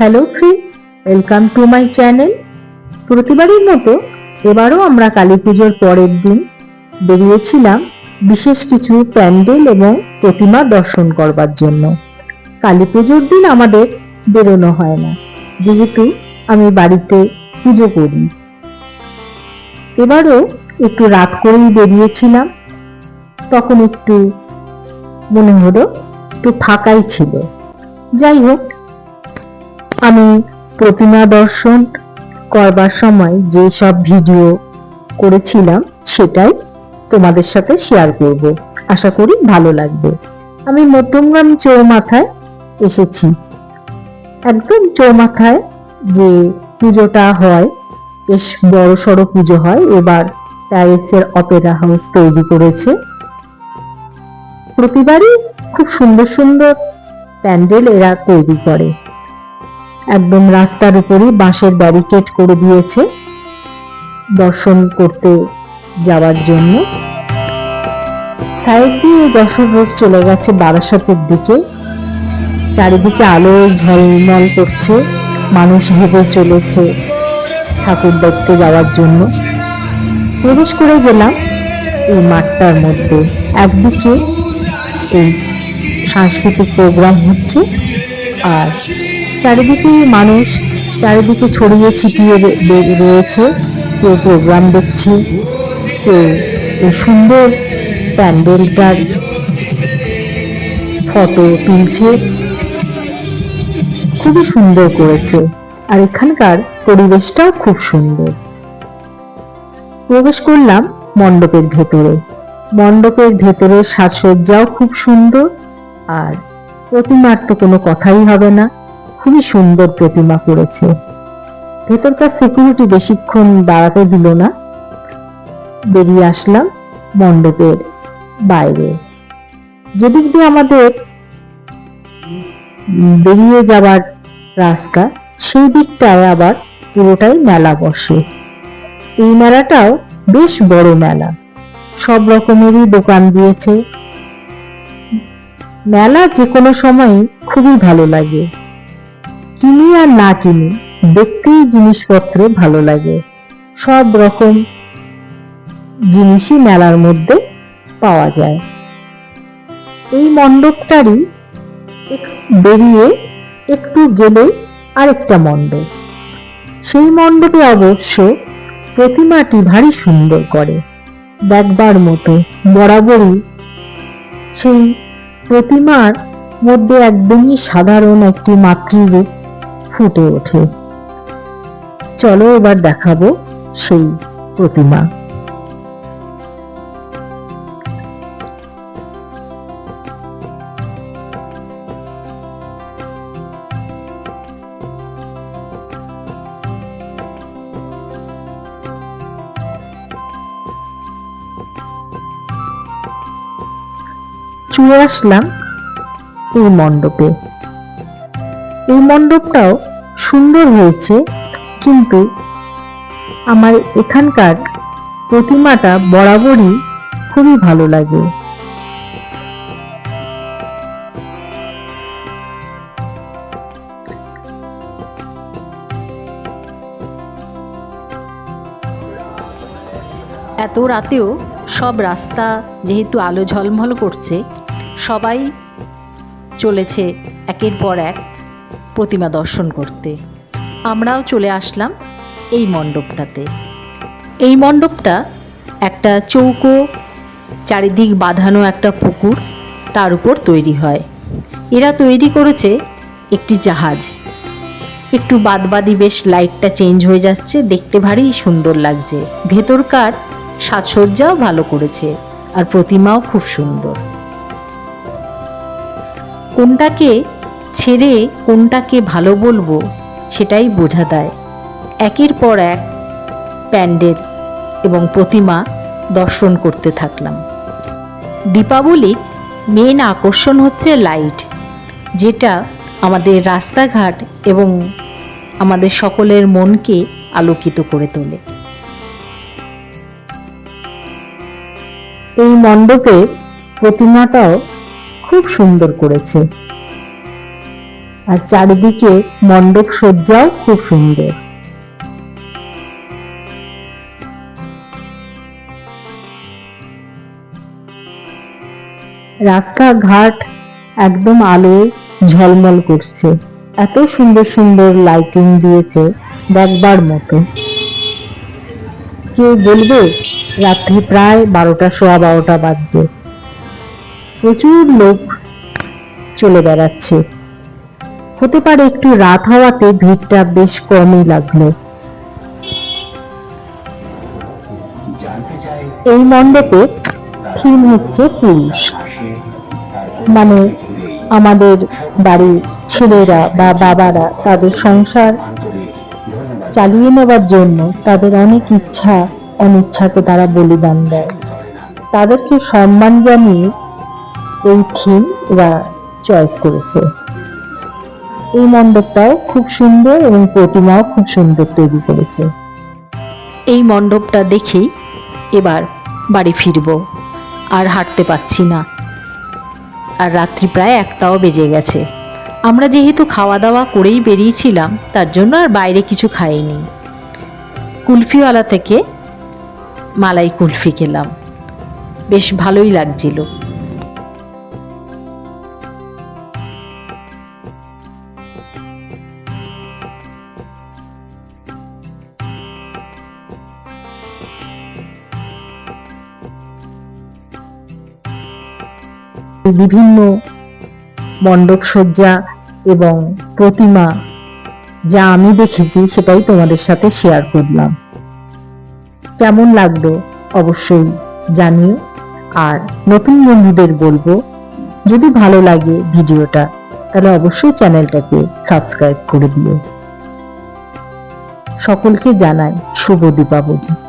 Hello friends welcome to my channel প্রতিবারের মতো এবারও আমরা কালী পুজোর পরের দিন বেরিয়েছিলাম বিশেষ কিছু প্যান্ডেল এবং প্রতিমা দর্শন করবার জন্য। কালী পুজোর দিন আমাদের বেরোনো হয় না, যেহেতু আমি বাড়িতে পুজো করি। এবারও একটু রাত করেই বেরিয়েছিলাম, তখন একটু মনে হলো একটু ফাঁকাই ছিল। যাই হোক আমি প্রতিমা দর্শন করবার সময় যে সব ভিডিও করেছিলাম সেটাই তোমাদের সাথে শেয়ার করব। আশা করি ভালো লাগবে। আমি মধ্যমগ্রাম চৌমাথায় এসেছি। একদম চৌমাথায় যে পুজোটা হয়, বেশ বড় সড়ো পুজো হয়, এবার প্যারিসের অপেরা হাউস তৈরি করেছে। প্রতিবারই খুব সুন্দর সুন্দর প্যান্ডেল এরা তৈরি করে। একদম রাস্তার উপরই বাঁশের ব্যারিকেড করে দিয়েছে দর্শন করতে যাওয়ার জন্য। সাইড দিয়ে যশোর রোড চলে গেছে বারাসাতের দিকে। চারিদিকে আলো ঝলমল করছে, মানুষ হেঁটে চলেছে ঠাকুর দেখতে যাওয়ার জন্য। প্রবেশ করে গেলাম এই মাঠটার মধ্যে। একদিকে এই সাংস্কৃতিক প্রোগ্রাম হচ্ছে আর চারিদিকে মানুষ, চারিদিকে ছড়িয়ে ছিটিয়ে রয়েছে। কেউ প্রোগ্রাম দেখছে, কেউ এই সুন্দর প্যান্ডেলটার ফটো তুলছে। খুবই সুন্দর করেছে। আর এখানকার পরিবেশটাও খুব সুন্দর। প্রবেশ করলাম মণ্ডপের ভেতরে। মণ্ডপের ভেতরে সাজসজ্জাও খুব সুন্দর। আর প্রতিমার তো কোনো কথাই হবে না। খুবই সুন্দর প্রতিমা করেছে। ভেতরকার সিকিউরিটি বেশিক্ষণ দাঁড়াতে দিল না। বেরিয়ে আসলাম মণ্ডপের বাইরে। যেদিক দিয়ে আমাদের বেরিয়ে যাবার রাস্তা, সেই দিকটায় আবার পুরোটাই মেলা বসে। এই মেলাটাও বেশ বড় মেলা। সব রকমেরই দোকান দিয়েছে। মেলা যে কোনো সময়ই খুবই ভালো লাগে। কিনি আর না কিনি, দেখতেই জিনিসপত্র ভালো লাগে। সব রকম জিনিসই মেলার মধ্যে পাওয়া যায়। এই মণ্ডপটারই বেরিয়ে একটু গেলে আরেকটা মণ্ডপ। সেই মণ্ডপে অবশ্য প্রতিমাটি ভারী সুন্দর করে। দেখবার মতো বরাবরই সেই প্রতিমার মধ্যে একদমই সাধারণ একটি মাতৃরূপ ফুটে ওঠে। চলো এবার দেখাবো সেই প্রতিমা। চলে আসলাম এই মণ্ডপে। এই মণ্ডপটাও সুন্দর হয়েছে, কিন্তু আমার এখানকার প্রতিমাটা বরাবরই খুবই ভালো লাগে। এত রাতেও সব রাস্তা যেহেতু আলো ঝলমল করছে, সবাই চলেছে একের পর এক। প্রতিমা দর্শন করতে। আমরাও চলে আসলাম এই মণ্ডপটাতে। এই মণ্ডপটা একটা চৌকো, চারিদিক বাঁধানো একটা পুকুর তার উপর তৈরি হয়। এরা তৈরি করেছে একটি জাহাজ। একটু বাদবাদি বেশ লাইটটা চেঞ্জ হয়ে যাচ্ছে, দেখতে ভারী সুন্দর লাগছে। ভেতরকার সাজসজ্জাও ভালো করেছে আর প্রতিমাও খুব সুন্দর। কোনটাকে ছেড়ে কোনটাকে ভালো বলব সেটাই বোঝা দেয়। একের পর এক প্যান্ডেল এবং প্রতিমা দর্শন করতে থাকলাম। দীপাবলির মেন আকর্ষণ হচ্ছে লাইট, যেটা আমাদের রাস্তাঘাট এবং আমাদের সকলের মনকে আলোকিত করে তোলে। এই মণ্ডপে প্রতিমাটাও খুব সুন্দর করেছে। আর চারিদিকে মণ্ডপ সজ্জাও খুব সুন্দর। রাস্তাঘাট একদম আলোয় ঝলমল করছে। এত সুন্দর সুন্দর লাইটিং দিয়েছে দেখবার মতো। কেউ বলবে রাত্রি প্রায় বারোটা, সোয়া বারোটা বাজছে। প্রচুর লোক চলে বেড়াচ্ছে। হতে পারে একটু রাত হওয়াতে ভিড়টা বেশ কমই লাগল। এই মণ্ডপে থিম হচ্ছে পুরুষ। মানে আমাদের বাড়ির ছেলেরা বা বাবারা তাদের সংসার চালিয়ে নেবার জন্য তাদের অনেক ইচ্ছা, অনিচ্ছাকে তারা বলিদান দেয়। তাদেরকে সম্মান জানিয়ে এই থিম এরা চয়েস করেছে। এই মণ্ডপটাও খুব সুন্দর এবং প্রতিমাও খুব সুন্দর তৈরি করেছে। এই মণ্ডপটা দেখেই এবার বাড়ি ফিরব, আর হাঁটতে পাচ্ছি না। আর রাত্রি প্রায় একটাও বেজে গেছে। আমরা যেহেতু খাওয়া দাওয়া করেই বেরিয়েছিলাম, তার জন্য আর বাইরে কিছু খাইনি। কুলফিওয়ালা থেকে মালাই কুলফি খেলাম। বেশ ভালোই লাগছিল। বিভিন্ন মণ্ডপ সজ্জা এবং প্রতিমা যা আমি দেখেছি সেটাই তোমাদের সাথে শেয়ার করলাম। কেমন লাগল অবশ্যই জানিও। আর নতুন বন্ধুদের বলব, যদি ভালো লাগে ভিডিওটা, তাহলে অবশ্যই চ্যানেলটাকে সাবস্ক্রাইব করে দিও। সকলকে জানাই শুভ দীপাবলি।